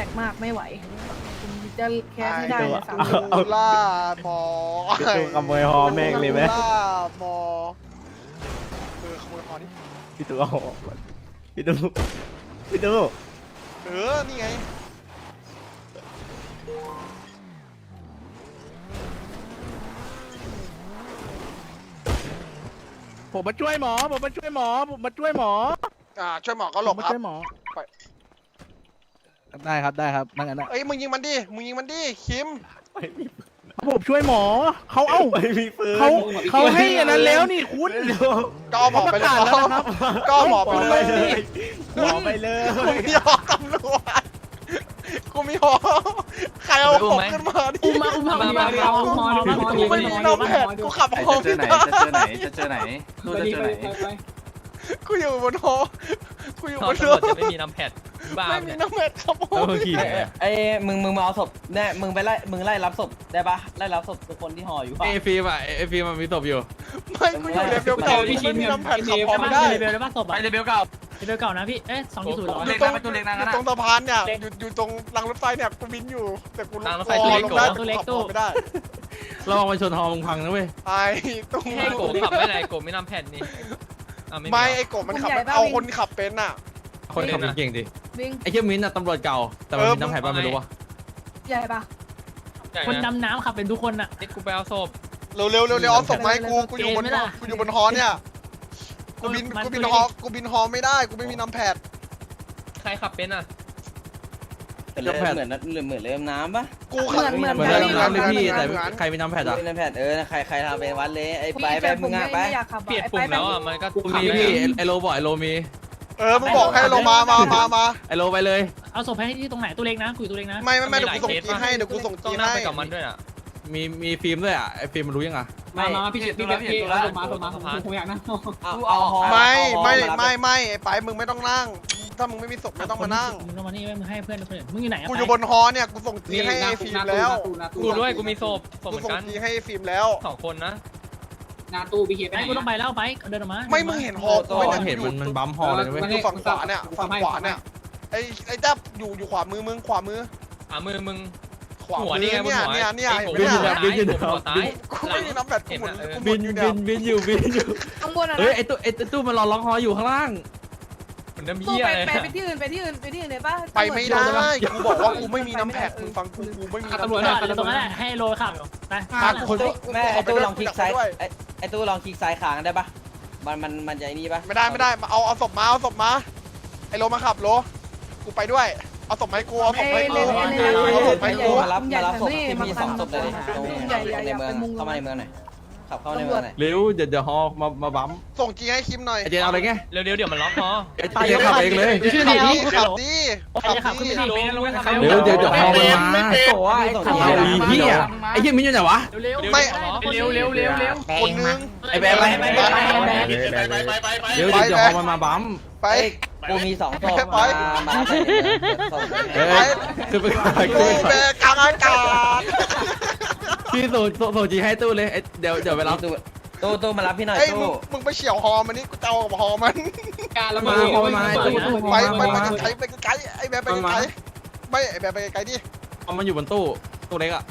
หลกมากไม่ไหวผมจะแคสให้ได้เลยสามไอ้สิบตูล่าหมอพี่ตูขโมยฮอแม่งเลยไหมตูล่าหมอเออขโมยฮอนี่พี่ตูเอาออกก่อนพี่ตูพี่ตูเออนี่ไงผมมาช่วยหมอ ผมมาช่วยหมอ ผมมาช่วยหมออ่าช่วยหมอก็หลบผมมาครับช่วยหมอ ไปได้ครับได้ครับนั่นกันนะเอ้ยมึงยิงมันดิมึงยิงมันดิคิมไม่มีผมช่วยหมอเขาเอ้าไม่มีปืนเขาเขาให้อันนั้นแล้วนี่คุณก็เอาหมอไปเลยเขาประกาศแล้วนะครับก็เอาหมอไปเอาเลไปยเลยเอาไปเลยกูมีหอตำรวจกูมีหอใครเอาผมขึ้นมาดิอุ้มมาอุ้มมาอุ้มมาเอาหมอหมอกูไม่มีน้ำแผ่นกูขับหอจะเจไม่อไหนได้จะเจอไหนจะเจอไหนตู้จะเจอไหน กูอยู่บนหอกูอยู่ตบอนนตำรเรือวจจะไม่มีน้ำแพดบ้าไม่มีเนี่ยน้ำแผ่นขับหอเออขี่ไอ้มึงมึงมาเอาศพแน่มึงไปไล่มึงไล่รับศพได้ปะไล่รับศพทุกคนที่ห่ออยู่ปะไอฟิล์มอะไอฟิล์มมันมีศพอยู่ ไม่กูอยู่เลเวลเก่ากูไม่มีน้ำแผ่นขับหอไม่ได้เลเวลได้ป่ะศพไปอะเลเบลเก่าเลเวลเก่านะพี่ เอ๊ะสองที่ศูนย์หรอ อยู่ตรงอยู่ตรงสะพานเนี่ยอยู่อยู่ตรงรางรถไฟเนี่ยกูบินอยู่แต่กูลงรางรถไฟตัวเล็กลงโกได้แต่กูขับหอไม่ได้ระวังมันชนฮอมึงพังนะเว้ยไอ้ตรง ให้โกขับไม่ไรโกไม่น้ำแพดนี่ อะไม่ไม่มีไอ้กบมันขับเอาคนขับเป็นอะ คนขับเก่งๆดิวิ่งไอ้เชี่ยมิ้นท์อะตำรวจเก่าแต่มันเออ มีน้ำแผ่นป่ะไม่รู้วะใหญ่ปะคนดำน้ำขับเป็นทุกคนอะ นี่กูไปเอาศพเร็วเร็วเร็วเร็วเอาศพมาให้กูกูอยู่บนเกณฑ์ไหมล่ะ กูอยู่บนฮอเนี่ยกูบินมันกูบินมันฮอกูบินฮอไม่ได้กูไม่มีน้ำแพดใครขับเป็นอะ เป็นเลยเหมือนเหมือนเริ่มน้ำปะกูเหมือนเหมือนเหมือนเดิมน้ำเลยพี่เหมืแต่อนเหมือนใครมีน้ำแผ่นอะเป็นแผ่นเออใครใครทำเป็นวัดเลยไอ้ไปไปแต่ผมึงอะไปไม่อยากขับอะเปลี่ยนไอ้ปุ่มไปแล้วอะมันก็กูขับมีได้พี่อะไอโลบอกไอโลมีเออมึงบอกให้เรามามามามาไอโลไปเลยเอาศพให้ที่ตรงไหนตัวเล็กนะคุยตัวเล็กนะไม่ไม่ไม่เดี๋ยวกูส่งจีให้เดี๋ยวกูส่งต้อจีงนั่งให้ไปกับมันด้วยอะมีมีฟิล์มด้วยอะไอฟิล์มมันรู้ยังอะมามาพี่พี่พี่พี่มามามาผมอยากนั่งเอาเอาฮอไม่ไม่ไม่ไม่ไอ้ไปมึงไม่ต้องนั่ง ถ้ามึงไม่มีศพไม่ต้องมานั่ง มึงต้องมานี่มึงให้เพื่อนคนอื่นมึงอยู่ไหนอะกูไปอยู่บนฮอเนี่ยกูส่งจีให้ไอ้ฟิล์มแล้ว กูด้วยกูมีศพศพกูเหมือส่นงกันจีให้ไอ้ฟิล์มแล้ว สองคนนะไอ้กูต้องไปแล้วไปเดินออกมาไม่มึงเห็นฮอกูก็ไม่ได้เห็นมันมันบัมฮอเลยนะเว้ย อยู่ฝั่งขวาเนี่ยฝั่งขวาเนี่ยไอ้ไอ้แจ๊บอยู่อยู่ขวามือมึงขวามือ อะมือมึงขวาหัวมืนี่อไงบนเนี่ยหัวเนี่ยเนี่ยไอ้เห็นหัไหวมเนี่ยซ้ายหัวซ้าย กูไม่มีน้ำแบตกูหมุนกูหมุบินนอยู่บิเนี่ยนบินอยู่บินอยู่ข้างบนอะเฮ้ยนะไอตู้ไอตู้มันรอล็อกฮออยู่ข้างล่างเห มือนน้ำตู้เหี้ยไปเลยไปไปที่อื่นไปที่อื่นไปที่อื่นเลยปะไปไม่ได้กูบอกว่ากูไม่มีน้ำแพ็คมึงฟังกูกูไม่มีตำรวจน้ำแพ็คตรงนั้นแหละให้โรยขับไปอะคนแม่ไอ้ตู้ลองคลิกซ้ายไอ้ไอ้ตู้ลองคลิกซ้ายค้างได้ปะมันมันมันจะไอ้นี่ปะไม่ได้ไม่ได้มาเอาเอาศพมาเอาศพมาไอ้โลมาขับโลกูไปด้วยเอาศพมาให้กูเอาศพเอ้มาให้ยกูเล่นเล่นเอาศพมาเล่ให้นกูมารับมารับศพนี่ที่มามีคัสอนงศพเลยตรงใหญ่ใหญ่ในอยากเมืองเป็นมุงเข้ามาในเมืองหน่อย ขับเข้าในเมืองหน่อยเร็วเดี๋ยวเดี๋ยวฮอมามาบัมส่งจีให้คิมหน่อยไอเจนเอาอะไรไงเร็วๆเดี๋ยวมันล็อกคอไอเจนขับเองเลยขับดีขับดีใครจะขับขึ้นไปดิเดี๋ยวเดี๋ยวเดี๋ยวฮอมันมาโอ้ยส่งเอาอีเหี้ยไอ้เหี้ยมิ้นอยู่ไหนวะเร็วไม่เร็วเร็วเร็วเร็วคนนึงไอ้แบร์ไปไปไปเดี๋ยวเดี๋ยวฮอมันมาบัมไปกูมีสองศพไปมามาใส่ในเมืองศพเฮ้ยคือไปขายกูกูแบกกลางอากาศ พี่โซโซโซจีให้ตู้เลยไอ้เดี๋ยวเดี๋ยวไปรับ ตู้ตู้ตู้มารับพี่หน่อยเอ้ยมึตู้งมึงไปเฉี่ยวฮอมันนี่กูจะเอากับฮอมัน การละมาฮอมาไอ้ตู้ตู้ไปมาไปมาไปมาไกลไปไกลไอ้แบบไปไกลไม่ไอ้แบบไปไกลดิเอามันอยู่บนตู้ตู้เล็กอะ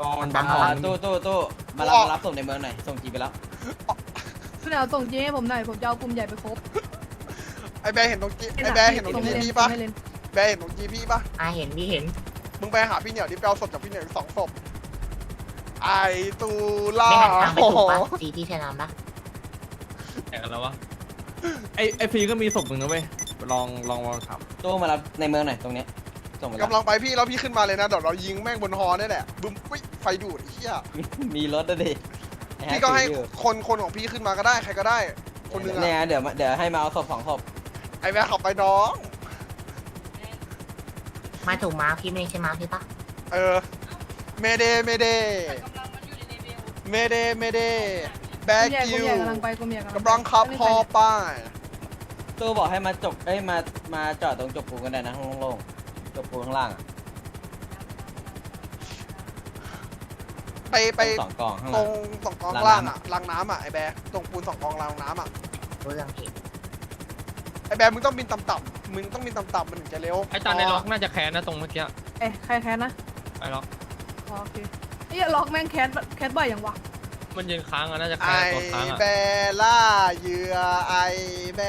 ตอนบัมฮอตู้ตู้ตู้มารับมารับส่งในเมืองหน่อยส่งจีไปแล้วพี่เอาส่งจีให้ผมหน่อย ผมจะเอากลุ่มใหญ่ไปครบไอ้แบร์เห็นตรงจีไอ้แบร์เห็นตรงจีพี่ปะแบร์เห็นตรงจีพี่ปะอ่าเห็นพี่เห็นมึงไปหาพี่เหนียวดิไปเอาศพจากพี่เหนียวอีกสองศพ ไอ้ตูล่าโอ้โหสีที่ชนะปะแข่งกันแล้ววะไอ้ไอ้ฟีก็มีศพหนึ่งนะเว้ยลองลองลองถามตู้มารับในเมืองหน่อยตรงเนี้ยส่งไปกำลังไปพี่แล้วพี่ขึ้นมาเลยนะเดี๋ยวเรายิงแม่งบนฮอนี่แหละบึ้มปิ๊ไฟดูดไอ้เหี้ยมีรถด้วยดิพี่ก็ให้คนคนของพี่ขึ้นมาก็ได้ใครก็ได้ คนหนึงเนี่ยอะเดี๋ยวเดี๋ยวให้มาเอาศพสองศพไอ้แม่ขับไปน้องมาถูกมาพี่ไม่ใช่มาพี่ปะเออเมเดเมเด เมเดเมเดแบกลุ่มใหญ่กกิลุ่มวใหญ่กำลังไปกลุ่มใหญ่กำลังขับฮอไปตู้บอกให้มาจบเอ้ยมามาจอดตรงจบปูนกันได้นะห้องโล่งๆจบปูนข้างล่างอะไปไปสองกองข้างตรล่างง สองกองรางล่างน้ำอะรางน้ำอะไอ้แบร์ตรงปูนสองกองรางน้ำอะรู้เรื่องผิดไอ้แบร์มึงต้องบินต่ำๆมึงต้องมีต่ำๆมันถึงจะเร็วไอ้ตาในล็อกน่าจะแค้นนะตรงเมื่อกี้เอ๊ะใครแคสนะไอ้ล็อกอ๋อโอเค ไอ้ยล็อกแม่งแคสแคสบ่อยอย่างวะมันยืนค้างอะน่าจะไอแค้นตัวค้างอะเบลล่าเหยื่อไอเบ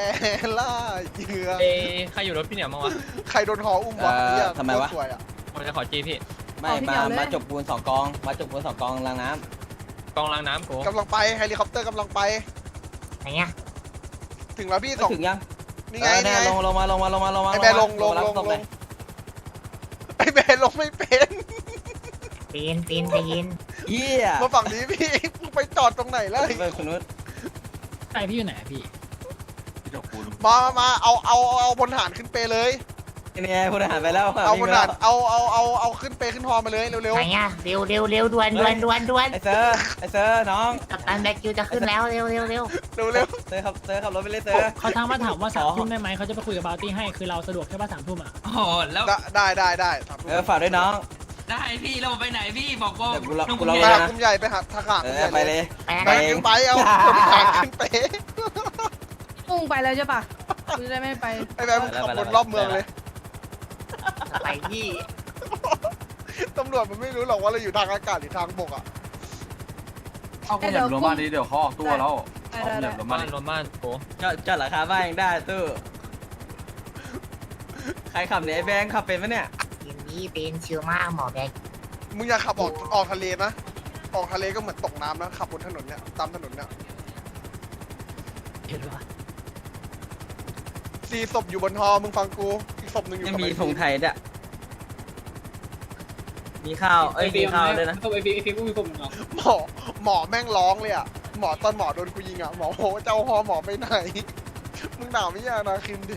ลล่าเหยื่อเอ้ใครอยู่รถพี่เหนียวมั้างวะใครโดนหออุ้มวะเอ่อเหี้ยทำไมวะโคตรสยอะผมจะขอจีพี่ไม่มา มาจบปูนสองกอง มาจบปูนสองกองล้างน้กองล้างน้ำกูกำลังไปเฮลิคอปเตอร์กำลังไป ไหนเนี่ยถึงแล้วพี่ำสองถึงยังนี่ไงเออนี่เนี่ยไงลงลงมาลงมาลงมาลงมาไอแบร์ลงลงรับลงศพลเลยงไอแบร์ลงไม่เป็น ปีนปีนปีนเฮียมาฝั่งนี้พี่มึงไปจอดตรงไหนแล้วไปคุณนุชใครพี่อยู่ไหนอะพี่มามามาเอาเอาเอาพลทหารขึ้นเปเลย นี่ไงพลทหารไปแล้วเอาพลวิ่งทไปแล้หาวรเอาเอาเอาเอาขึ้นเปขึ้นฮอมาเลยเร็วไหนอะเร็วเร็วเร็วด่วนด่วนด่วนด่วนไอเซอร์ไอเซอร์น้องกัปตันแบ็คคิวจะขึ้นแล้วเร็วเร็วเร็วๆเร็วเร็วเซอร์ขับเซอร์ขับรถไปเลยเซอร์ เขาทางมาถามว่าขสาอมทุ่มได้ไหมเขาจะไปคุยกับบาวตี้ให้คือเราสะดวกแค่ว่าสามทุ่มอะ โอ้โหแล้วได้ได้ได้ได้ครับเออฝากด้วยน้อง ได้พี่เราไปไหนพี่บอกว่าเดี๋ยวกูรอลุงกูคุณรอ ไปเดหาชกลุ่มใหญ่ไปหาทหารเอกลุ่มอใหญ่ไปเลยไปไปไหนขึ้นไปเอาพลทหารขึ้นเปมุ่งไปแล้วใช่ปะกูจะได้ไม่ไปไอแบร์มึงขับวนรอบเมืองเลยไปที่ ตำรวจมันไม่รู้หรอกว่าเราอยู่ทางอากาศหรือทางบกอะเอาคุณอย่ารวมบ้านนี้เดี๋ยวเขาออกตัวแล้วได้ได้ได้รถบ้านรถบ้านโอ้จอดจอดราคาบ้านยังได้ตู้ใครขับเนี่ยไอแบงค์ขับเป็นปะเนี่ยยินดี เป็นชิลมากหมอแบ็คมึงอย่าขับออกออกทะเลนะ ออกทะเลก็เหมือนตกน้ำนะขับบนถนนเนี่ยตามถนนเนี่ยเห็นปะสี่ศพอยู่บนฮอมึงฟังกูอีกศพหนึ่งอยู่ยังกับมีไอ้ธงไทยด้วยมีข้าวเอ้ยมีข้าวด้วยนะต้องไปฟีฟีกูมีคนหนึ่งหรอหมอหมอแม่งร้องเลยอะหมอตอนหมอโดนกูยิงอะหมอโหจะเอาฮอหมอไปไหน มึงหนาวไม่ยากนะคิมดิ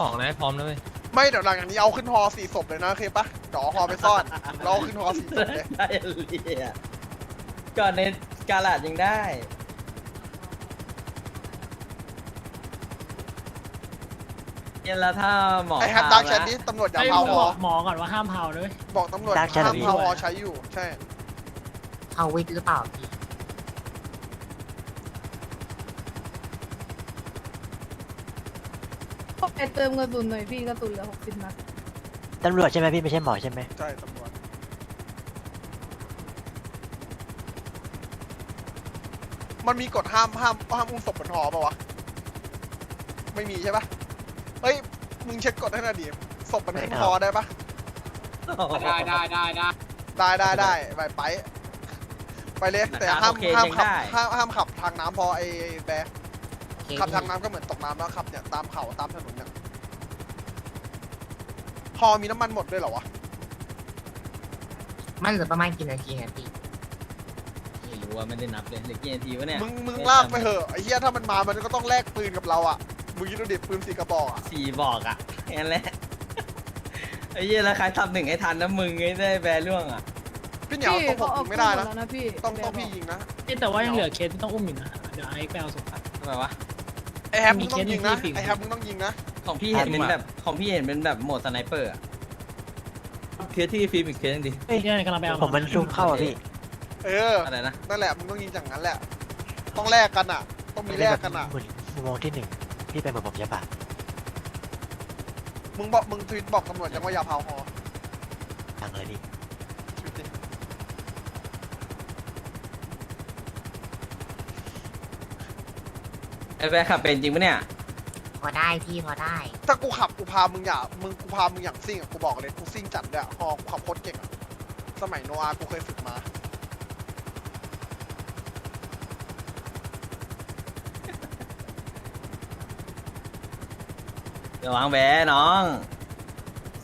ของนะให้พร้อมนะเว้ยไม่เดี๋ยวหลังจากนี้เอาขึ้นฮอสี่ศพเลยนะโอเคปะเดี๋ยวเอาฮอไปซ่อนเราเอาขึ้นฮอสี่ศพเลยได้เลยอะก่อนในกาลาดยังได้เนี่ยแล้วถ้าหมอไอ้แฮปพาดักแชมาทนี้ตำรวจอย่าไอ้เผาหฮมออหมอก่อนว่าห้ามเผาด้วยบอกตำรวจดักแชทห้ามพี่ เผาฮอใช้อยู่ ใช่ เอาวิทย์หรือเปล่าพี่ ไปเติมกระสุนหน่อยพี่กระสุนเหลือหกสิบนัดตำรวจใช่ไหมพี่ไม่ใช่หมอใช่ไหมใช่ตำรวจมันมีกฎห้ามห้ามห้ามอุ้มศพบนหอป่าวะ ไม่มีใช่ปะเฮ้ย มึงเช็คกฎให้หน่อยดิศพบนหอได้ปะได้ได้ได้ได้ได้ได้ได้ไปไป ไปเลยแต่ราคาห้ามโอเคห้ามยังขับได้ห้ามห้ามขับทางน้ำพอไอ้แบร์โอเคขับทางพี่น้ำก็เหมือนตกน้ำแล้วขับเนี่ยตามเขาตามถนนเนี่ย ฮอมีน้ำมันหมดด้วยเหรอวะ มันเหลือประมาณกี่นาทีนะพี่ไม่รู้ว่าไม่ได้นับเลยเหลือกี่นาทีวะเนี่ยมึงมึงลากไปเหอะไอ้เหี้ยถ้ามันมามันก็ต้องแลกปืนกับเราอะ มึงคิดดูดิปืนสี่กระบอกอะสี่บอกอะแค่นั้นแหละไอ้เหี้ยแล้วใครทำหนึ่งให้ทันนะมึงไอ้ได้แบร์ล่วงอะพี่เหนียวพี่ต้องผเขามเอายิงไม่ได้นะแล้วนะพี่ต้องต้องพี่ยิงนะแต่ว่ายังเหลือเคสที่ต้องอุ้มอยู่นะ เดี๋ยวไอ้ไปเอาศพทำไมวะไอแฮปมึงต้องยิงนะมีเคสที่ไอแฮปมึงต้องยิงนะ ของพี่เห็นเป็นแบบของพี่เห็นเป็นแบบโหมดสไนเปอร์อะเคสที่ฟิล์มอีกเคสนึงดิเฮ้ยเนี่ยกำลังไปเอาผมมันซุ่มเข้าอะพี่เออ อะไรนะนั่นแหละมึงต้องยิงจากนั้นแหละ ต้องแลกกันอะ ต้องมีแลกกันอะหมุนมุมมองที่หนึ่งพี่เป็นเหมือนผมใช่ปะมึงบอกมึงทวิตบอกตำรวจยังว่าอย่าเผาฮอทางเลยพี่ทวิตดิไอ้แบร์ขับเป็นจริงปะเนี่ย พอได้พี่พอได้ ถ้ากูขับกูพามึงอย่ามึงกูพามึงอย่างซิ่งอะกูบอกเลยกูซิ่งจัดเลยอะฮอกูขับโคตรเก่งอะสมัยโนอากูเคยฝึกมาเดี๋ยววางแบร์น้อง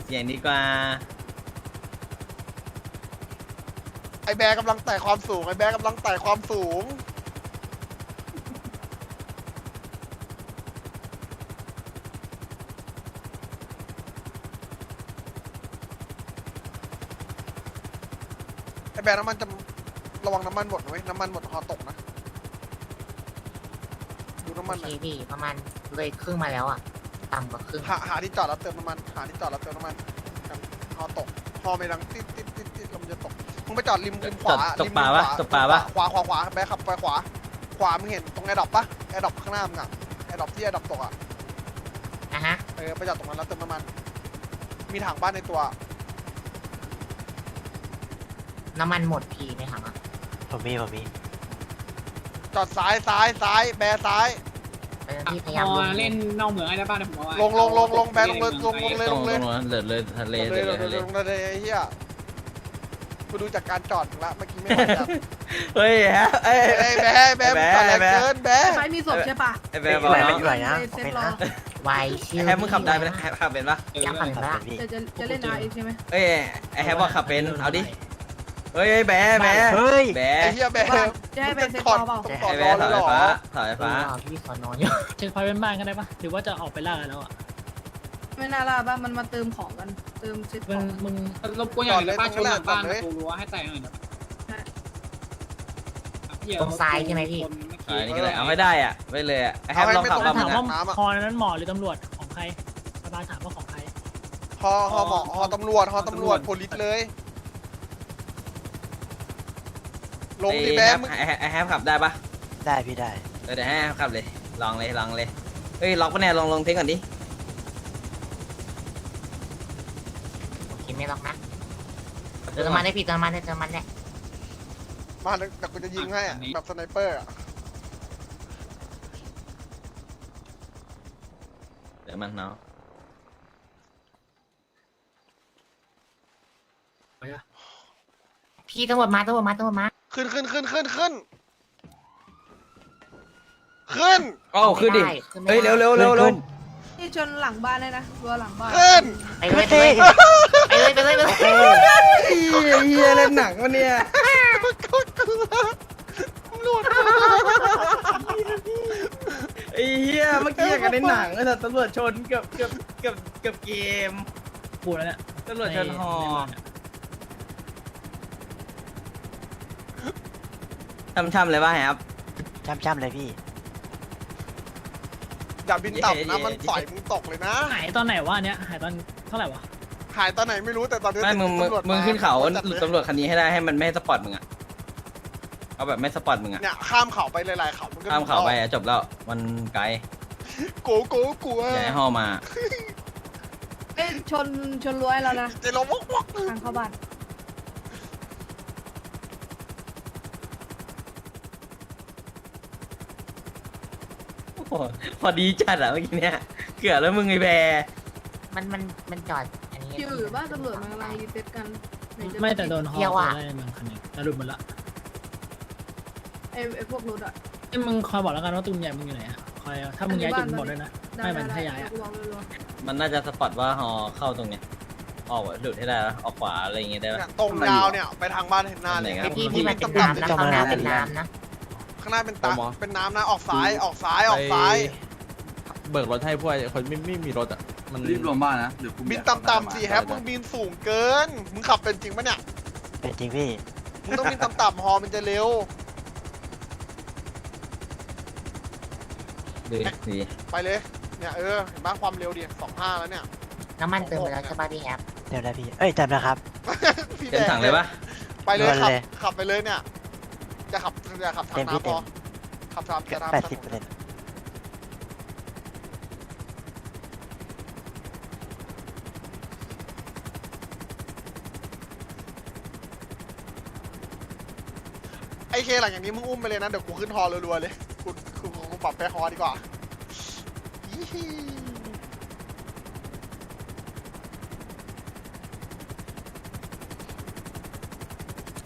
เสียงดีกว่า ไอแบร์กำลังไต่ความสูงไอแบร์กำลังไต่ความสูง ไอแบร์น้ำมันจะระวังน้ำมันหมดนะเว้ยน้ำมันหมดฮอตกนะ ดูน้ำโอมันหเคน่อยพี่ประมาณเลยครึ่งมาแล้วอะ ต่ำกว่าครึ่ง หาหาที่จอดแล้วเติมน้ำมัน หาที่จอดแล้วเติมน้ำมันฮอตกฮอไม่ดังติดติดติดติดลมนจะตก มึงไปจอดริมริมขวาตกริมปลาริมปะขวตกปลาปะขวาขวาขวาแบกขับไปขวา ขวามึงเห็นตรงแอร์ดรอปปะแอร์ดรอปข้างหน้ามึงอะแอร์ดรอปที่แอร์ดรอปตกอะนะฮะ เออไปจอดตรงนั้นแล้วเติมน้ำมัน มีถังบ้านในตัว น้ำมันหมดพีไหมครับผมมีผมมีจอดซ้ายซ้ายซ้ายแบซ้าย เออพี่พยายามพลองเล่นนอกเมืองให้ได้บ้างนะผมว่าลงลงลงลงแบลงเลยลงลงเลยตลรงงตเลรยงนั้นเหลือเลยทะเลลงเหเลลืยอลงทะเลเลยลงเลยไอ้เหี้ยกูดูจากการจอดละเมื่อกี้ไม่ไหวแล้วเฮ้ยฮะเอ้ยเอ้ยแบแบมึงจอดแรงเกินแบใครมีศพใช่ปะไอ้แบบบอกน้องไหวนะเซ็ตรอไวชิวแฮมมึงขับได้ไหมแฮมขับเป็นปะยังขับได้จะจะจะเล่นอาร์ใช่ไหมเอ้ยไอ้แฮมบอกขับเป็นเอาดิ เฮ้ยแบะแบะแบะไอ้เหี้ยแบว่าจะให้ไปเซ็ตรอเปล่าต้องไอ้ต่อแบะรอถเลอยยเหรอฟ้าถอยฟ้ารอพี่ขอนอนอยู่เช็คพอยต์เป็นบ้านกันได้ปะหรือว่าจะออกไปล่ากันแล้วอะไม่น่าล่าบ้างมันมาเติมของกัน เติมเซ็ตขมึองงมึงรบกวนอย่างไรบ้านชนหลังบ้านกูรู้ว่าให้แต่งหน่อยนะตรงซ้ายใช่ไหมพี่อ่านี่ก็เลยเอาไม่ได้อะไม่เลยอะไอ้แฮมลองขับถาบ้ามงมึงว่าอะคอนั้นหมอหรือตำรวจของใครชาวบ้านถามว่าของใคร ฮอฮอหมอฮอตำรวจฮอตำรวจโพลิสเลย ลงไอ้ดิแบแฮมมึงไอ้ไอ้แฮมขับได้ปะได้พี่ได้เออเดี๋ยวให้แฮมขับเลย ลองเลยลองเลยเฮ้ยล็อกปะเนี่ยลองลองเทสก่อนดิกินไม่หรอกนะเติมน้ำมันได้พี่เติมน้ำมันได้เติมน้ำมันได้มาแต่กูจะยิงให้อะแบบสไนเปอร์อะเดี๋ยวมันเนาะพี่ตำรวจมาตำรวจมาตำรวจมา ขึ้นขึ้นขึ้นขึ้นขึ้นขึ้น เอ้าขึ้นดิไม่ไขึ้นไม่เฮ้ยได้เร็วเร็วเร็วเร็วที่ชนหลังบ้านเลยนะรั้วหลังบ้านขึ้น ไปเลยไปเลยไปเลยไปเลยไปเลย เฮียเล่นหนังวะเนี่ยกูกลัวตำรวจไอ้เฮียเมื่อกี้อย่างกันในหนังเลยแต่ตำรวจชนเกือบเกือบเกือบเกือบเกมกูแล้วเนี่ยตำรวจชนฮอ ช่ำๆเลยป่ะครับจ้ำๆเลยพี่ อย่าบินต่ำนะเย่ มันต่อยมึงตกเลยนะ หายตอนไหนวะอันเนี้ยหายตอนเท่าไหร่วะหายตอนไหนไม่รู้แต่ตอนนี้ไม่มึงมึงตำรวจมึงขึ้นเขาจัดหลุดเลยตำรวจคันนี้ให้ได้ให้มันไม่ให้สปอร์ตมึงอะเอาแบบไม่สปอร์ตมึงอะเนี่ยข้ามเขาไปหลายๆเขามันก็ข้ามเขาไปอะจบแล้วมันไกลกูกูกลัวอย่าให้ฮอมา เอ้ยชนชนรั้วให้เรานะเจะลงวอกวอกทางเข้าบ้าน โอ้โหพอดีจัดอะเมื่อกี้เนี่ยเกือบแล้วมึงไอ้แบร์มันมันมันจอดอันนี้อยู่หรือบ้านตำรวจมันกำลังรีเซ็ตกันหนจะไม่แต่โดนฮอเที่ยวอะอะไรเมืองคันหนึงแล้วหลุดหมดละไอ้ไอ้พวกรถอะไอ้มึงคอยบอกแล้วกันว่าตุ้มใหญ่มึงอยู่ไหนอะคอยถ้ามึงย้ายจุดมึงบอกด้วยนะได้ไม่มันได้ถ้าย้ายได้อะกูบอกเลยว่ามันน่าจะสปอร์ตว่าฮอเข้าตรงเนี้ยออกหลุดให้ได้แล้วออกขวาอะไรอย่างเงี้ยได้แล้วเนี่ยตรงยาวเนี่ย ไปทางบ้านเห็นหน้าเลยไหนคไอรับพี่ที่มันเป็นน้ำนะข้างหน้าเป็นน้ำนะ ข้างหน้าเป็นตาเป็นน้ำนะออกซ้ายออกซ้ายออกซ้าย เบิกรถให้พวกไอ้คนไม่ไม่มีรถอะ มันรีบลงบ้านนะเดี๋ยวกูบินต่ำๆสิแฮปมึงบินสูงเกิน มึงขับเป็นจริงปะเนี่ย เป็นจริงพี่ มึงต้องบินต่ำๆฮอมันจะเร็ว ดีดีไปเลย เนี่ยเออ เห็นปะความเร็วดิสองห้าแล้วเนี่ย น้ำมันเติมไปแล้วใช่ป่ะพี่แอปเดี๋ยวนะพี่ เอ้ยจำนะครับ พี่เต็มถังเลยปะไปเลยเดินขับเลยขับไปเลยเนี่ย จะขับ จะขับทางเต็มพี่น้ำพอเต็มขับทางจะทางแปดสิบเปอร์เซ็นต์ไอเคหลังอย่างนี้มึงอุ้มไปเลยนะ เดี๋ยวกูขึ้นฮอรัวๆเลยกูกูกูปรับไปฮอดีกว่ายี่ฮี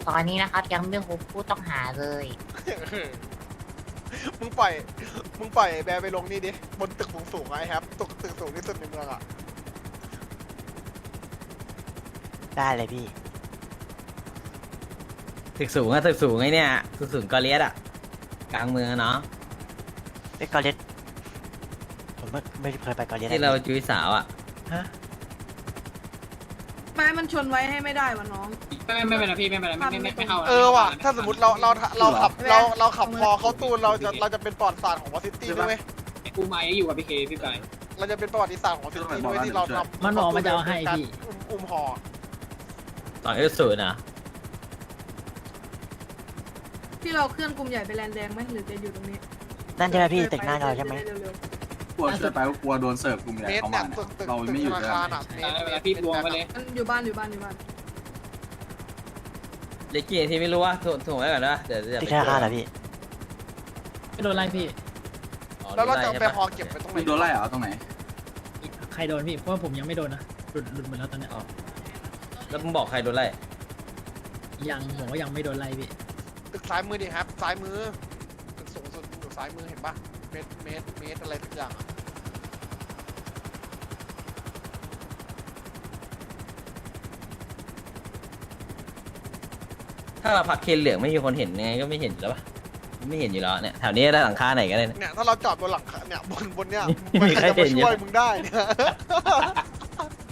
ตอนนี้นะครับยังไม่พบผู้ต้องหาเลย มึงปล่อย มึงปล่อยแบร์ไปลงนี่ดิ บนตึกสูงๆไอ้แฮปตึกตึกสูงที่สุดในเมืองอะ ได้เลยพี่ ตึกสูงอะตึกสูงไงเนี่ยตึกสูงกอเลียสอะกลางเมืองอะเนาะเอ้ยกอเลตผมไม่ไม่เคยไปกอเลตที่เราจุ้ยสาวอะฮะไม้มันชนไว้ให้ไม่ได้วะน้อง ไม่ไม่ไม่เป็นไรพี่ไม่เป็นไรไม่ไม่ไม่เข้าเออว่ะ ถ้าสมมติเราเราเราขับเราเราขับพอเขาตูนเราจะเราจะเป็นประวัติศาสตร์ของวอซิตี้ด้วยเวยกูไม้อยู่กับพี่เคพี่ไก่เราจะเป็นประวัติศาสตร์ของวอซิตี้ด้วยที่เราทำมันบอกมันจะเอาให้พี่อุ้มอุ้มหอสองเอฟศูนย์นะที่เราเคลื่อนกลุ่มใหญ่ไปแลนแดงไหมหรือจะอยู่ตรงนี้นั่นใช่ไหมพี่ตึกหน้าเราใช่ไหม จะด้เร็วกลัวช่วยไปก็กลัวโดนเสิร์ฟกลุ่มใหญ่เมตรเข้าเนี่มายเนี่ยตึกตึกเราตึกไม่อยู่ธนาด้วยคารกันอะเมตรเวลาพี่รวมไปเลยๆมันอยู่บ้านอยู่บ้านอยู่บ้านเล็กกี่ที่ไม่รู้ว่าถูกถูกไว้ก่อนนะเดี๋ยวจะตึกธนาคารเหรอพี่ไม่โดนไล่พี่แล้วเราจะเอาไปฮอเก็บไปตรงไหนมึงโดนไล่เหรอตรงไหนใครโดนพี่ เพราะว่าผมยังไม่โดนนะ หลุดหลุดหมดแล้วตอนเนี้ยแล้วมึงบอกใครโดนไล่ยังผมว่ายังไม่โดนไล่พี่ ตึกซ้ายมือดิครับ ซ้ายมือตึกสูงสุดอยู่ซ้ายมือเห็นปะ เมตรเมตรเมตรอะไรทุกอย่างอะถ้าเราพักเคนเหลืองไม่มีคนเห็นยังไงก็ไม่เห็นอยู่แล้วปะไม่เห็นอยู่แล้วเนี่ยแถวนี้ได้หลังคาไหนก็ได้เนี่ยเนี่ยถ้าเราจอดบนหลังคาเนี่ยบนบนเนี่ยไม่มีใครจะเห็มานอยู่ ช่วยมึงได้เนี่ย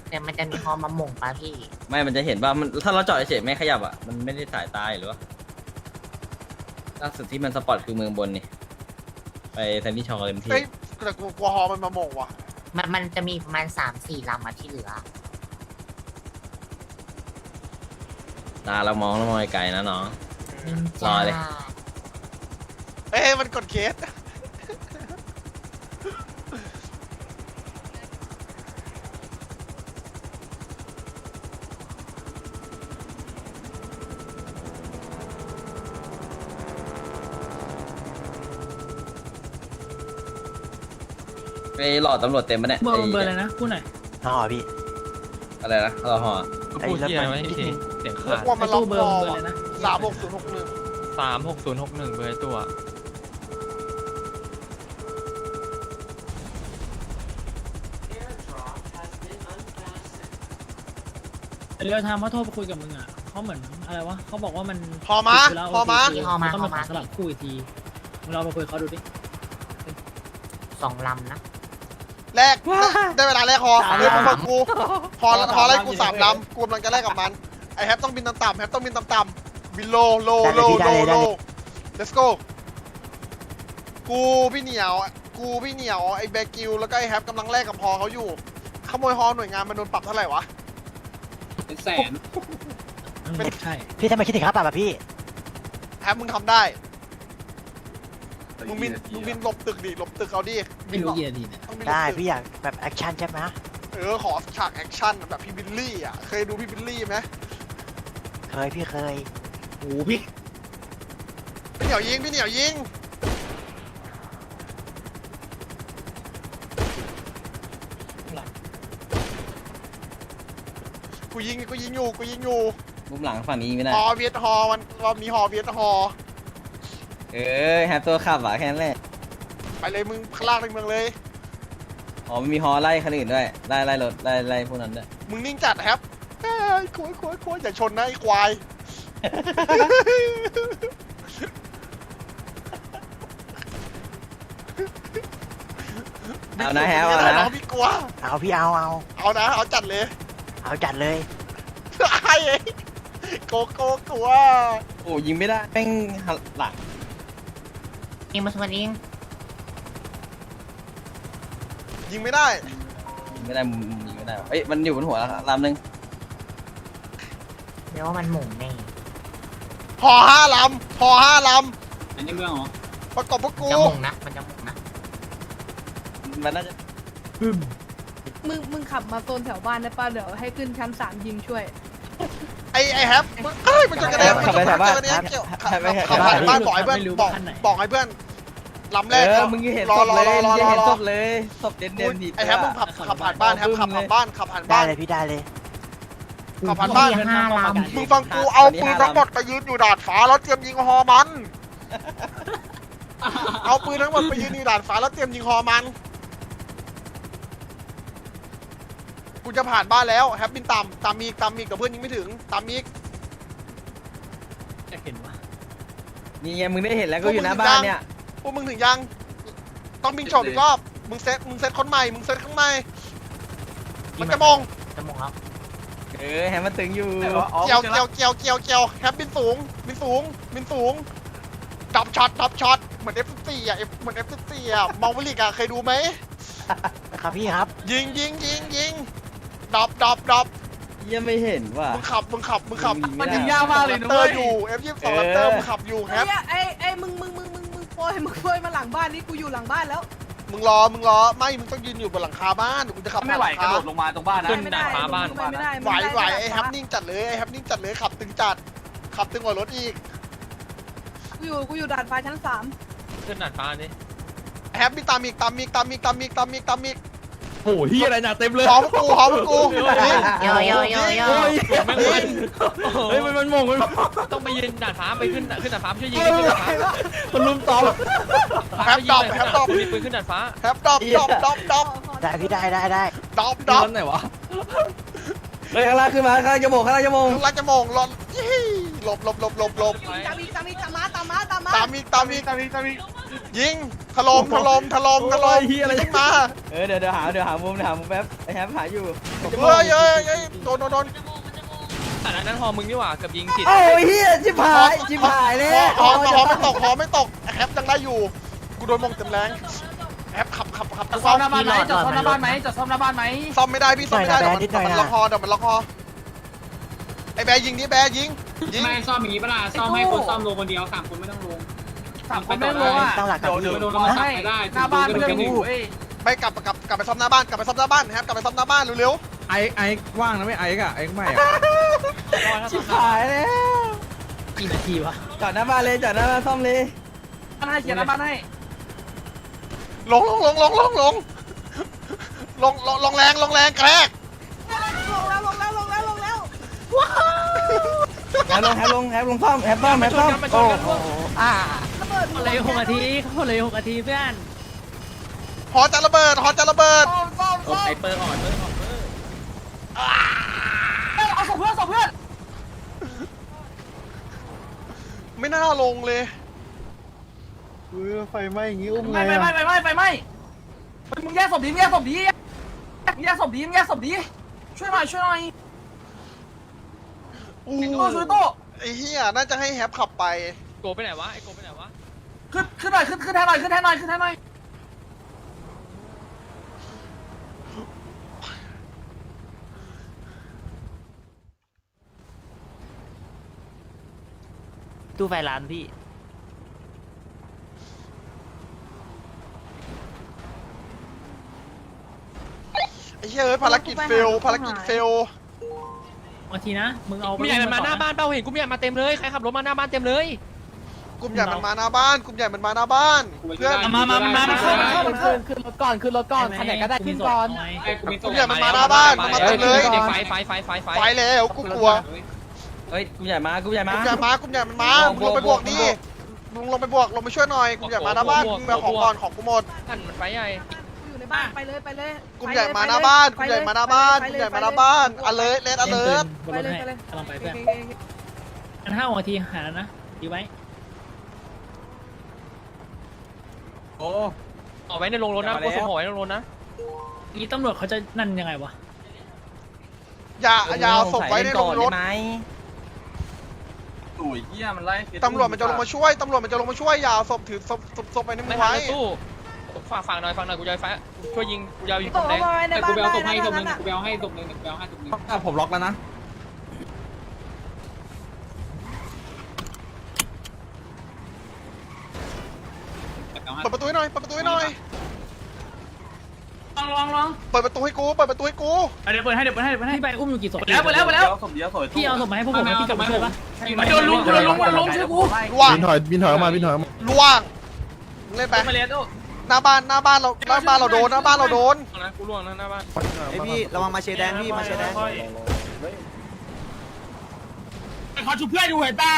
เนี่ยมันจะมีฮอมาหม่งปะพี่ ไม่มันจะเห็นว่ามันถ้าเราจอดเฉยๆไม่ขยับอะมันไม่ได้สายตาหรือวะล่าสุดที่มันสปอร์ตคือเมืองบนนี่ไป แทนที่ชองเต็มที่เฮ้ยแต่กูกลัวฮอมันมาโมงว่ะมันมันจะมีประมาณสามสี่ลำอะที่เหลือ ตาเรามองเรามองไกลๆนะน้องนินรอจาเลย เอ้ยมันกดเคส ไปหลอดตำรวจเต็มปะเนี่ยเบอร์ไอ้เบอร์อะไรนะพูดหน่อยอ๋อพี่อะไรนะรอหอก็พูดเที่ยไว้ทีเสียงขาดกลัวมันล็อกเบอคร์อเบอร์ว่ะอะไรนะสามหกศูนย์หกหนึ่งสามหกศูนย์หกหนึ่งเบอร์ตัว เรียวทามเขาโทรไปคุยกับมึงอะเขาเหมือนอะไรวะเขาบอกว่ามันฮอมาติดธุระฮอมา OTT ต้องมาขอสลับคู่อีกทีมึงลองไปคุยกับเขาดูดิสองลำนะ แรกได้เวลาแรกฮอเฮ้ยมึงฟังกูฮอฮอไล่กูสามลำกูกำลังจะแลกกับมันไอแฮปต้องบินต่ำๆแฮปต้องบินต่ำๆบินโลโลโลโลโล let's go กูพี่เหนียว กูพี่เหนียวไอแบกิวแล้วก็ไอแฮปกำลังแลกกับฮอเขาอยู่ขโมยฮอหน่วยงานมันโดนปรับเท่าไหร่วะ เป็นแสนทั้งหมดใช่พี่ทำไมคิดถึงค่าปรับอะพี่ แฮปมึงทำได้มึงบินมึงบินหลบตึกดิหลบตึกเอาดิไม่รู้กี่นาทีเนี่ยต้องบินหลบ ได้ตึกพี่อยากแบบแอคชั่นใช่ไหมเออขอฉากแอคชั่นแบบพี่บิลลี่อะ เคยดูพี่บิลลี่ไหมเคยพี่เคยโอ้พี่พี่เหนียวยิงพี่เหนียวยิงกูยิงกูยิงอยู่กูยิงอยู่มุมหลังฝั่งนี้ยิงไม่ได้ ฮอเวียดฮอมันเรามีฮอเวียดฮอเออแฮปตัวขับอะแค่นั้นแหละไปเลยมึงข้างล่างในเมืองเลย อ๋อมันมีฮอไล่คันอื่นด้วย ไล่ไล่รถไล่ไล่พวกนั้นด้วยมึงนิ่งจัดแฮปเอ้ยควายควายควายอย่าชนนะไอ้ควาย เอานะแฮปไม่เอาได้หรนะอกพี่กลัว เอาพี่เอาเอา เอานะ เอาจัดเลยเอาจัดเลย ไอ้โกโก้กลัว โอ้ยิงไม่ได้แม่งหันหลัง เองมาสมัครเอง ยิงไม่ได้ ยิงไม่ได้มุมยิงไม่ได้เอ้ยมันอยู่บนหัวลำหนึ่งเดี๋ยวว่ามันหม่งแน่พอห้าลำพอห้าลอันนี้เมืองเหรอำประกบพวกกูจะหม่งนะ มันจะหม่งนะ มันน่าจะมึงมึงขับมาโซนแถวบ้านได้ป่ะเดี๋ยวให้ขึ้นชั้นสามยิงช่วย ไอ้ไอ้แฮปมึงเอ้ยมันจะกระเด็นมันจะกระเด็นกระเด็นเกี่ยวขับขับผ่านบ้านบอกให้เพื่อนบอกบอกให้เพื่อน ลำแรเอกอเอามึงยังเห็นรอศพรอเลยรอมึงรอยังเห็นรอศพเลยศพเด่นเด่นไอ้แฮปมึงขับขับผ่านบ้านแฮปขับผ่านบ้านขับผ่านได้บ้าน เลยพี่ได้เลยขับผ่านบ้านมีห้าลำ มึงฟังกูเอาปืนทั้งหมดไปยืนอยู่ดาดฟ้าแล้วเตรียมยิงฮอมัน เอาปืนทั้งหมดไปยืนอยู่ดาดฟ้าแล้วเตรียมยิงฮอมันกูจะผ่านบ้านแล้วแฮปบินต่ำตามมีกตามมีกกับเพื่อนยิงไม่ถึงตามมีกจะเห็นวะนี่ไงมึงได้เห็นแล้วก็อยู่หน้าบ้านเนี่ย พวกมึงถึงยัง ต้องบินโฉบอีกรอบ มึงเซตมึงเซตคนใหม่ มึงเซตข้างในมันจะมอง จะหม่งแล้วเออแฮมมันตึงอยู่เกี่ยวเกี่ยวเกี่ยวเกี่ยวเกี่ยวแฮปบินสูง บินสูง บินสูงดับช็อตดับช็อต เหมือน F14 อะ F เหมือน F14 อะ มองวิลิกอะ เคยดูไหม ครับพี่ครับ ยิงยิงยิงยิงดับดับดับยังไม่เห็นว่ะมึงขับ มึงขับ มึงขับ มันยิงยากมากเลยนะเตอเว้ร์ยอยู่ F22 ลัตเตอร์มึงขับอยู่แฮไอ้ปเหี้ยไอ้ ยมึงโปรยมาหลังบ้านนี่กูอยู่หลังบ้านแล้วมึงรอ มึงรอ ไม่ มึงต้องยืนอยู่บนหลังคาบ้านเดี๋ยวกูจะขับไม่ไหวผ่านกหระลังคาโดดลงมาตรงบ้านนะ ขึ้นดาดฟ้าบ้าน ไม่ได้ไหวไม่ได้ไหวม่ด้ไอ้แฮปนิ่งจัดเลยไอ้แฮปนิ่งจัดเลยขับตึงจัด ขับตึงกว่ารถอีกกูอยู่กูอยู่ดาดฟ้าชั้นสามขึ้นดาดฟ้าดิแฮปมีตามอีกตามอีกตามอีกตามอีกตามอีกตามอีก โอ้เฮียอะไรน่ะเต็มเลยพร้อมกูพร้อมกูยิงโยโยโยโยโอ้ยไม่ไหวเฮ้ยมันมันมงมันต้องไปยืนดาดฟ้าไปขึ้นขึ้นดาดฟ้าช่วยยิงขึ้นดาดฟ้ามันลุมตอมแฮปดรอปแฮปดรอปมีปืนขึ้นดาดฟ้าแฮปดรอปดรอปดรอปดรอปได้พี่ได้ได้ได้ดรอปดรอปไหนวะเฮ้ยข้างล่างขึ้นมาข้างล่างจมูกข้างล่างจมูกลักจะมองหลอนยี่หลบหลบหลบหลบหลบตามอีกตามอีกตามมาตา มมาตามมาตามอีกตามอีกตามอีกตามอีกยิงถล่มถล่มถล่มถล่มโอ้ยเฮียอะไร ยิงมาเออเดี๋ยวเดี๋ยวหาเดี๋ยวหามุมเดี๋ยวหามุมแป๊บไอ้แฮปหาอยู่เฮ้ยเฮ้ยเฮ้ยโดนโดนโดนแต่นั้นหอมึงนี่หว่ากับยิงผิดโอ้ยเฮียชิบหายชิบหายเลยหอหอไม่ตกหอไม่ตกแฮปยังได้อยู่ กูโดนมงเต็มแรงแฮปขับขับขับจะซ่อมหน้าบ้านไหมจะซ่อมหน้าบ้านไหมจะซ่อมหน้าบ้านไหมซ่อมไม่ได้พี่ซ่อมไม่ได้เดี๋ยวมันเดี๋ยวมันล็อกคอเดี๋ยวมันล็อกคอไอ้แบร์ยิงดิแบร์ยิง ยิงไม่ซ่อมอย่างนี้ปะล่ะซ่อมให้คนซ่อมลงคนเดียวสามคนไม่ต้องลง สามคนไม่ลงอะตั้งหลักกับเดี๋ยวพี่เดี๋ยวเราให้หน้าบ้านเพื่อนอยู่เว้ยไปกลับกลับกลับไปซ่อมหน้าบ้านกลับไปซ่อมหน้าบ้านแฮปกลับไปซ่อมหน้าบ้านเร็วไอไอว่างนะไม่ไอกอะไอไม่อะชิบหายแล้วกี่นาทีวะจอดหน้าบ้านเลยจอดหน้าบ้านซ่อมเลยบ้านให้เขียนหน้าบ้านให้ๆลงลงลงลงลงลงลงลงลงแรงลงแรงกระแทกลงแล้วลงแล้วลงแล้วลงแล้ว แฮปลงแฮปลงแฮปลงซ่อมแฮปซ่อมแฮปซ่อมโอ้โหระเบิดเขาเลยหกนาทีเขาเลยหกนาทีเพื่อนหอจะระเบิดหอจะระเบิดซ่อมซ่อมโอ้ซ่อมไอเปอร์อ่อนเปอร์อ่อนเปอร์เอาส่งเพื่อนส่งเพื่อนไม่น่าลงเลยไฟไหม้อย่างงี้อุ้มไงไม่ไม่ไม่ไม่ไม่ไม่มึงแยกศพดีมึงแยกศพดีมึงแยกศพดีมึงแยกศพดีช่วยหน่อยช่วยหน่อย อู้โต้ช่วยโต้ไอ้เหี้ยน่าจะให้แฮปขับไป โกไปไหนวะไอโกไปไหนวะขึ้นขึ้นหน่อยขึ้นขึ้นแทนหน่อยขึ้นแทนหน่อยขึ้นแทนหน่อยตู้ไฟร้านพี่ ไอ้เหี้ยเอ้ยภารกิจเฟลภารกิจเฟล นาทีนะ มึงเอากูใหญ่มันมาหน้าบ้านเป้าเห็นกูใหญ่มาเต็มเลยใครขับรถมาหน้าบ้านเต็มเลยกลุ่มใหญ่มันมาหน้าบ้านกลุ่มใหญ่มันมาหน้าบ้านเพื่อนมามามามาเข้ามาเข้ามาเข้าขึ้นรถก่อนขึ้นรถก่อนคันไหนก็ได้ขึ้นก่อนกลุ่มใหญ่มันมาหน้าบ้านมันมาเต็มเลยไฟไฟไฟไฟไฟไปแล้วกูกลัวเฮ้ยกูใหญ่มากกูใหญ่กมาลุ่มใหญ่มากลุ่มใหญ่มันมามึงลงไปบวกดิมึงลงไปบวกลงไปช่วยหน่อยกลุ่มใหญ่มาหน้าบ้านมึงเอาของก่อนของกูหมดท่านมันไฟใหญ่กูอยู่ใน บ้านไปเลยไปเลยกลุ่มใหญ่มาหน้าบ้านกลุ่มใหญ่มาหน้าบ้านกลุ่มใหญ่มาหน้าบ้านอเลิร์เลสอเลิร์บนรถให้กำลังไปเพื่อนโอเคโอเคอันห้านาทีหาแล้วนะดีไว้โอ้เอาไว้ในโรงรถนะกูส่งห่อไว้ในโรงรถนะนี้ตำรวจเขาจะนั่นยังไงวะอย่าอย่าเอาศพไว้ในโรงรถไหมโอ้ยเหี้ยมันไล่ตำรวจมันจะลงมาช่วยตำรวจมันจะลงมาช่วยอย่าเอาศพถือศพศพศพไปในมืไม่อทันไว้รถตู้ ฝากฝากหน่อยฝากหน่อยกูจะไฟช่วยยิงกูจะยิงตคกนแดเข้างมาไว้ในบ้านได้นะนั่นน่ะอะผมล็อกแล้วนะเปิดประตูให้หน่อยเปิดประตูให้หน่อยลองลองลองเปิดประตูให้กูเปิดประตูให้กูเดี๋ยวเปิดให้เดี๋ยวเปิดให้เดี๋ยวเปิดให้พี่ไปอุ้มอยู่กี่ศพแล้วไปแล้วไปแล้วศพเดียวศพพี่เอาศพมาให้พวกผมพี่กลับมาช่วยปะโดนลุงโดนลุงโดนลุงช่วยกูล่วงบินถอยบินถอยออกมาบินถอยออกมาล่วงมึงเล่นไปมาเลยโต้ หน้าบ้านหน้าบ้านเราหน้าบ้านเราโดนหน้าบ้านเราโดนนะกูล่วงนะหน้าบ้านไอพี่ระวังมาเชแดงพี่มาเชแดงเขาชุบเพื่อนดูเห็นเปล่า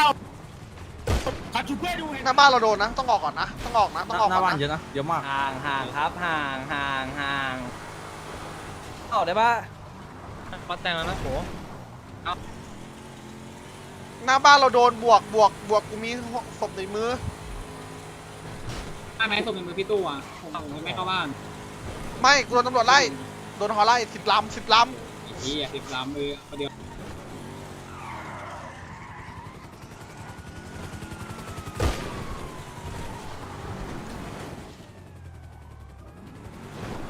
เขาชุบเพื่อนดูเห็นหน้าบ้านเราโดนนะต้องออกก่อนนะต้องออกนะต้องออกหก่น้าอนบ้านนะเยอะนะเยอะมากห่างห่างครับห่างห่างห่างออกได้ปะปัดแต่งแล้วนะโหหน้าบ้านเราโดนบวกบวกบวกกูมีศพในมือ ได้ไหมศพในมือพี่ตู้อะผมไม่เข้าบ้านไม่กูโดนตำรวจไล่โดนหอไล่สิบลำสิบลอีอะสิบลำมือประเดี๋ยว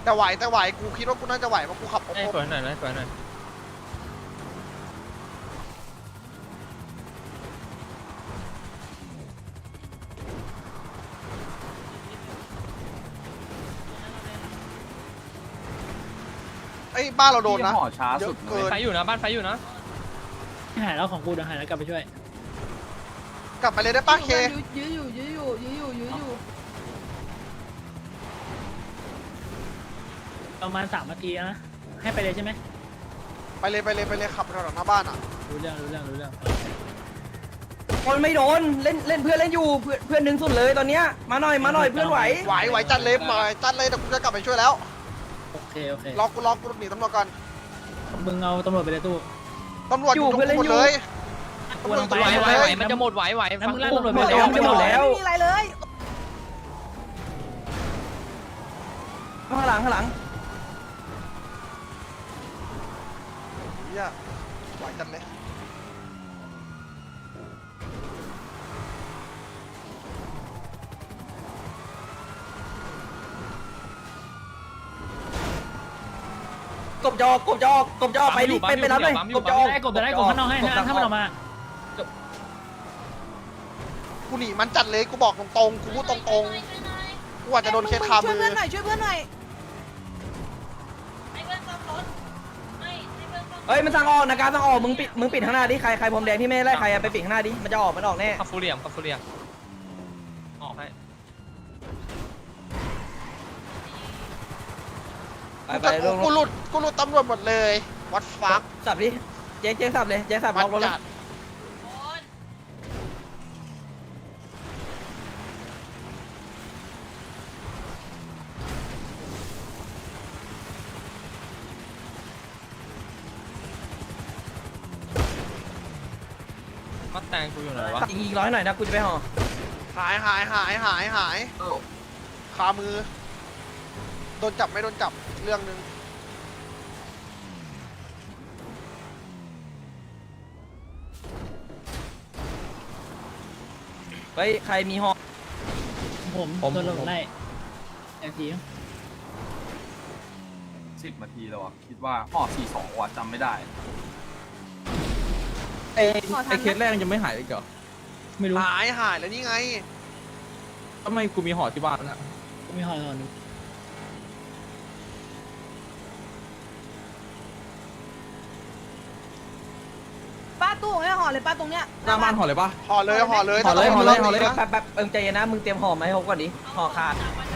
ำแต่ไหวแต่ไหวกูคิดว่ากูน่าจะไหวเพราะกูขับไอ้สวยหน่อยนะสวยหน่อย บ้านเราโดนนะห่อช้าเยสุอะดเกินไฟอยู่นะบ้านไฟอยู่นะหายแล้วของกูเดี๋ยวหายแล้วกลับไปช่วยกลับไปเลยได้ปะเคยื้ออยู่ยื้ออยู่ยื้ออยู่ยื้ออยู่ประมาณสามนาทีนะให้ไปเลยใช่ไหมไปเลยไปเลยไปเลยขับไปแถวหน้าบ้านอะรู้เรื่องรู้เรื่องรู้เรื่องคนไม่โดนเล่นเล่นเพื่อนเล่นอยู่เพื่อนเพื่อนดึงสุดเลยตอนเนี้ยมาหน่อยมาหน่อยเพื่อนไหวไหวไหวจัดเลยมาจัดเลยเดี๋ยวกูจะกลับไปช่วยแล้วโอ เคโอเครอกูรอกูหนีตำรวจก่อนมึงเอาตำรวจไปเลยตู้ ตำรวจอยู่ตรงกูหมดเลยตำรวจอยู่ตรงไหวกูหมไหวดไหเลวยมันจะหมดไหวไหวแล้วฟังมึงไล่กูตำรวจหมไปดเลยแล้วจะหมดแล้วไม่มีอะไรเลยข้างหลังข้างหลังเหี้ยไหวจัดเลย กบจอกบจอกกบจอไปดิไปไปรับเลยกบจอได้กบเดี๋ยวได้กบข้างนอกให้นะถ้ามันออกมากูหนีมันจัดเลยกูบอกตรงๆกูพูดตรงๆกูอาจจะโดนเคสคาช่มืวยอเพื่อนหน่อยช่วยเพื่อนหน่อยเฮ้ยมันสั่งออกนะการสั่งออกมึงปิดมึงปิดข้างหน้าดิใครใครพรมแดงที่ไม่ไล่ใครอะไปปิดข้างหน้าดิมันจะออกมันออกแน่ขับฟูเรียมขับฟูเรียม ไปกูไปจะลงกูหลุดกูหลุดตำรวจหมดเลยวัดฟักสับดิเจ๊เจ๊สับเลยเจ๊สับวัล็ดอกรถเลยจัดมัดแตงกูอยู่ไหนวะ อีกร้อยหน่อยนะกูจะไปห่อหายหายหายหายหายคามือ โดนจับไม่โดนจับ เรื่องหนึ่งเฮ้ยใครมีห่อผมโดนตำรวจไล่แอนทีสิบนาทีแล้วอะคิดว่าห่อสี่สองว่ะจำไม่ได้ ไอ้ไอ้เคสแรกยังไม่หายอีกเหรอไม่รู้หายหายแล้วนี่ไง ทำไมกูมีห่อที่บ้านนะมีหอยหอนนึง ตู้ไม่ห่อเลยป้าตรงเนี้ยหน้าบ้านห่อเลยปะห่อเลยห่อเลยห่อเลยห่อเลยห่อเลยแป๊บแป๊บเอิงใจเย็นนะมึงเตรียมห่อมาให้เขาก่อนดิห่อขาดห